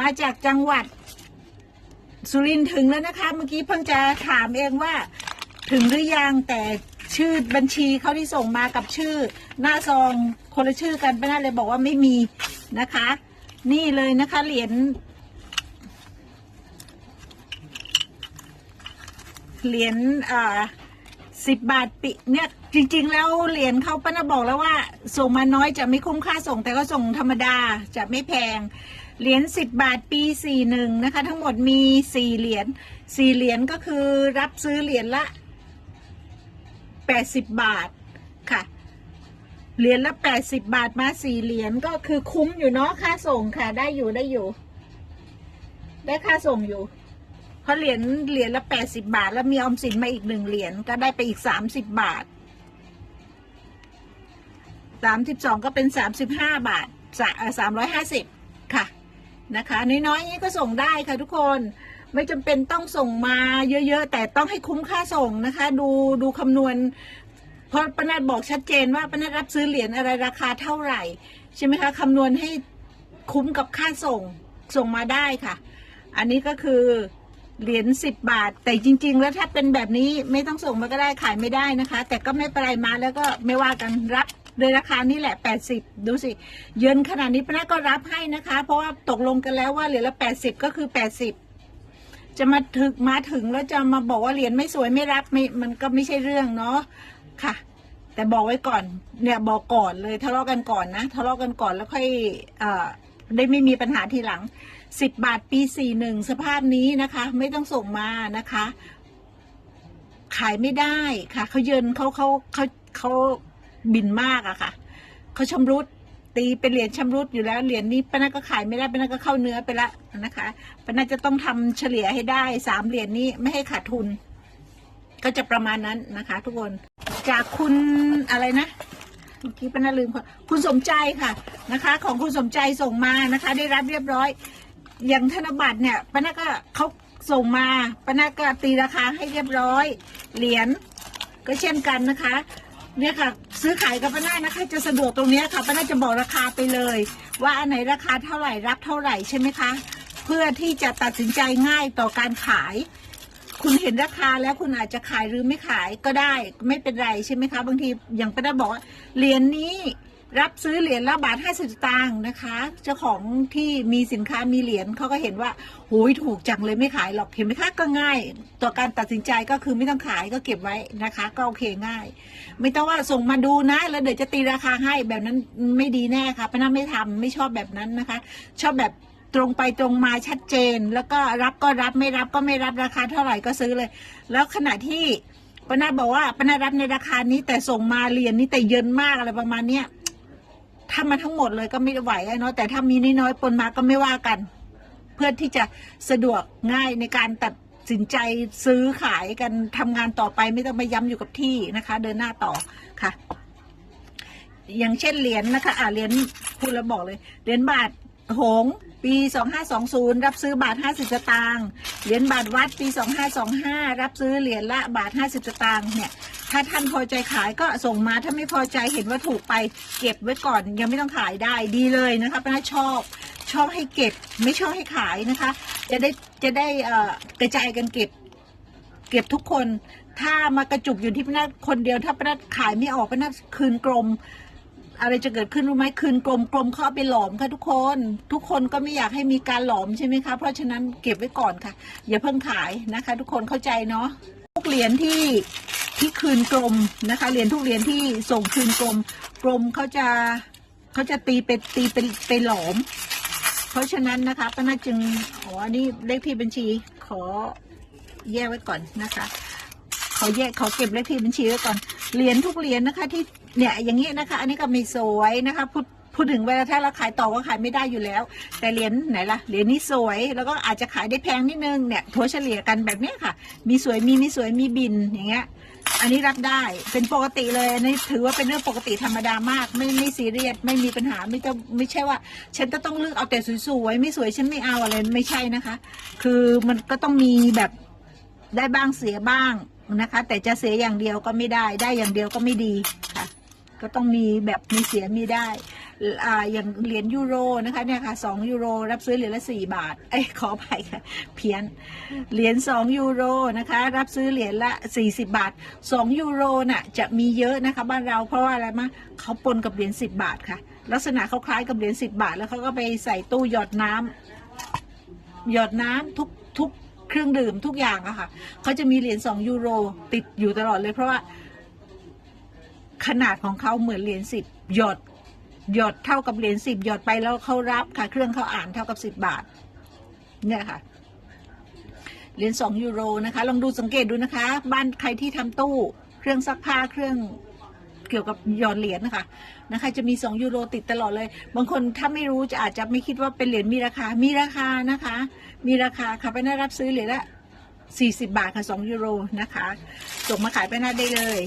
มาจากจังหวัด สุรินทร์ถึงแล้วนะคะ เมื่อกี้เพิ่งจะถามเองว่า ถึงหรือยังแต่ชื่อบัญชีเขาที่ส่งมากับชื่อ หน้าซองคนละชื่อกันไป้านาเลยบอกว่าไม่มีนะคะ นี่เลยนะคะเหรียญเหรียญอ่าสิบบาทปิเนี่ยจริง ๆ แล้วเหรียญเขาป้านาบอกแล้วว่า ส่งมาน้อยจะไม่คุ้มค่าส่งแต่ก็ส่งธรรมดาจะไม่แพง เหรียญสิบบาทปีสี่หนึ่งนะคะ ทั้งหมดมีสี่เหรียญสี่เหรียญก็คือรับซื้อเหรียญละแปดสิบบาทค่ะเหรียญละแปดสิบบาทมาสี่เหรียญก็คือคุ้มอยู่เนาะค่าส่งค่ะ ได้อยู่ได้อยู่ ได้ค่าส่งอยู่ เพราะเหรียญเหรียญละแปดสิบาท แล้วมีออมสินมาอีกหนึ่งเหรียญก็ได้ไปอีกสามสิบบาทสามสิบสองก็เป็นสามสิบห้าบาทสามร้อยห้าสิบ นะคะ น้อยๆนี้ก็ส่งได้ค่ะทุกคนไม่จำเป็นต้องส่งมาเยอะ ๆ แต่ต้องให้คุ้มค่าส่งนะคะ ดูดูคำนวณเพราะปนัดบอกชัดเจนว่าปนัดรับซื้อเหรียญอะไรราคาเท่าไหร่ ใช่ไหมคะคำนวณให้คุ้มกับค่าส่งส่งมาได้ค่ะ อันนี้ก็คือเหรียญสิบบาท แต่จริง ๆ แล้วถ้าเป็นแบบนี้ไม่ต้องส่งมาก็ได้ขายไม่ได้นะคะ แต่ก็ไม่เป็นไรมาแล้วก็ไม่ว่ากันรับ โดยราคานี่แหละแปดสิบดูสิ เยินขนาดนี้ปนัดก็รับให้นะคะ เพราะว่าตกลงกันแล้วว่าเหรียญละแปดสิบก็คือแปดสิบจะมาถึกมาถึงแล้วจะมาบอกว่าเหรียญไม่สวยไม่รับไม่มันก็ไม่ใช่เรื่องเนาะค่ะ แต่บอกไว้ก่อนเนี่ยบอกก่อนเลยทะเลาะกันก่อนนะทะเลาะกันก่อนแล้วค่อยเอ่อได้ไม่มีปัญหาทีหลังสิบบาทปีสี่หนึ่งสภาพนี้นะคะ ไม่ต้องส่งมานะคะ ขายไม่ได้ค่ะเขาเยินเขาเขาเขาเขา บินมากอะค่ะเขาชำรุดตีเป็นเหรียญชำรุดอยู่แล้วเหรียญนี้ป้าน่าก็ขายไม่ได้ป้าน่าก็เข้าเนื้อไปละนะคะป้าน่าจะต้องทำเฉลี่ยให้ได้สามเหรียญนี้ไม่ให้ขาดทุน ก็จะประมาณนั้นนะคะ ทุกคนจากคุณอะไรนะเมื่อกี้ป้าน่าลืมคคุณสมใจค่ะนะคะ ของคุณสมใจส่งมานะคะ ได้รับเรียบร้อย อย่างธนบัตรเนี่ยป้าน่าก็เขาส่งมาป้าน่าก็ตีราคาให้เรียบร้อย เหรียญก็เช่นกันนะคะ เนี่ยค่ะ ซื้อขายกับป้านานะคะ จะสะดวกตรงเนี้ยค่ะป้านาจะบอกราคาไปเลย ว่าอันไหนราคาเท่าไหร่รับเท่าไหร่ใช่ไหมคะ เพื่อที่จะตัดสินใจง่ายต่อการขาย คุณเห็นราคาแล้วคุณอาจจะขายหรือไม่ขายก็ได้ ไม่เป็นไรใช่ไหมคะ บางทีอย่างป้านาบอกว่าเหรียญนี้ รับซื้อเหรียญละบาทห้าสิบตังค์นะคะ เจ้าของที่มีสินค้ามีเหรียญเขาก็เห็นว่าโหยถูกจังเลยไม่ขายหรอกเห็นไหมคะก็ง่ายต่อการตัดสินใจก็คือไม่ต้องขายก็เก็บไว้นะคะ ก็โอเคง่าย ไม่ต้องว่าส่งมาดูนะแล้วเดี๋ยวจะตีราคาให้แบบนั้นไม่ดีแน่ค่ะป้าน้าไม่ทำไม่ชอบแบบนั้นนะคะ ชอบแบบตรงไปตรงมาชัดเจน แล้วก็รับก็รับไม่รับก็ไม่รับราคาเท่าไหร่ก็ซื้อเลย แล้วขณะที่ป้าน้าบอกว่าป้าน้ารับในราคานี้แต่ส่งมาเรียนนี้แต่เยินมากอะไรประมาณเนี้ย ถ้ามาทั้งหมดเลยก็ไม่ไหวอะเนาะแต่ถ้ามีน้อยๆปนมาก็ไม่ว่ากัน เพื่อที่จะสะดวกง่ายในการตัดสินใจซื้อขายกันทำงานต่อไปไม่ต้องไปย้ำอยู่กับที่นะคะ เดินหน้าต่อค่ะ อย่างเช่นเหรียญนะคะ อ่าเหรียญพูดแล้วบอกเลยเหรียญบาท หงส์ปี 2520 รับซื้อบาท 50 สตางค์เหรียญบาทวัดปี 2525 รับซื้อเหรียญละบาท 50 สตางค์เนี่ยถ้าท่านพอใจขายก็ส่งมาถ้าไม่พอใจเห็นว่าถูกไปเก็บไว้ก่อนยังไม่ต้องขายได้ดีเลยนะคะป้าชอบชอบให้เก็บไม่ชอบให้ขายนะคะ จะได้จะได้กระจายกันเก็บ เก็บทุกคน ถ้ามากระจุกอยู่ที่พนักคนเดียวถ้าพนักขายไม่ออกพนักคืนกลม อะไรจะเกิดขึ้นรู้ไหมคืนกลมกลมเข้าเอาไปหลอมค่ะทุกคน ทุกคนก็ไม่อยากให้มีการหลอมใช่ไหมคะ เพราะฉะนั้นเก็บไว้ก่อนค่ะ อย่าเพิ่งขายนะคะ ทุกคนเข้าใจเนาะทุกเหรียญที่ที่คืนกลมนะคะเหรียญทุกเหรียญที่ส่งคืนกลมกลมเขาจะเขาจะตีเป็นตีเป็นไปหลอม เพราะฉะนั้นนะคะป้าน่าจึงอ๋ออันนี้เลขที่บัญชีขอแยกไว้ก่อนนะคะขอแยกขอเก็บเลขที่บัญชีไว้ก่อนเหรียญทุกเหรียญนะคะที่ เนี่ยอย่างนี้นะคะ อันนี้ก็ไม่สวยนะคะพูดพูดถึงเวลาถ้าเราขายต่อก็ขายไม่ได้อยู่แล้ว แต่เหรียญไหนล่ะเหรียญนี้สวยแล้วก็อาจจะขายได้แพงนิดนึงเนี่ยถัวเฉลี่ยกันแบบเนี้ยค่ะ มีสวยมีไม่สวยมีบินอย่างเงี้ยอันนี้รับได้เป็นปกติเลยอันนี้ถือว่าเป็นเรื่องปกติธรรมดามาก ไม่ไม่ซีเรียสไม่มีปัญหาไม่ต้องไม่ใช่ว่า ฉันจะต้องเลือกเอาแต่สวยๆไม่สวยฉันไม่เอาอะไรไม่ใช่นะคะ คือมันก็ต้องมีแบบได้บ้างเสียบ้างนะคะ แต่จะเสียอย่างเดียวก็ไม่ได้ ได้อย่างเดียวก็ไม่ดี ก็ต้องมีแบบมีเสียมีได้อ่าอย่างเหรียญยูโรนะคะเนี่ยค่ะสองยูโรรับซื้อเหรียญละสี่บาทเอ้ยขออภัยค่ะเพี้ยนเหรียญสองยูโรนะคะรับซื้อเหรียญละสี่สิบาทสองยูโรน่ะจะมีเยอะนะคะบ้านเราเพราะว่าอะไรมาเขาปนกับเหรียญสิบบาทค่ะ ลักษณะเขาคล้ายกับเหรียญสิบบาท แล้วเขาก็ไปใส่ตู้หยอดน้ำหยอดน้ำทุกทุกเครื่องดื่มทุกอย่างอะค่ะเขาจะมีเหรียญสองยูโรติดอยู่ตลอดเลยเพราะว่า ขนาดของเขาเหมือนเหรียญสิบหยอดหยอดเท่ากับเหรียญสิบหยอดไปแล้วเขารับค่ะ เครื่องเขาอ่านเท่ากับสิบบาท เนี่ยค่ะเหรียญสองยูโรนะคะ ลองดูสังเกตดูนะคะ บ้านใครที่ทำตู้ เครื่องซักผ้าเครื่องเกี่ยวกับหยอดเหรียญนะคะนะคะ จะมีสองยูโรติดตลอดเลย บางคนถ้าไม่รู้จะอาจจะไม่คิดว่าเป็นเหรียญมีราคา มีราคานะคะ มีราคาค่ะไปน่ารับซื้อเหรียญละสี่สิบบาทค่ะสองยูโรนะคะส่งมาขายไปน้าได้เลย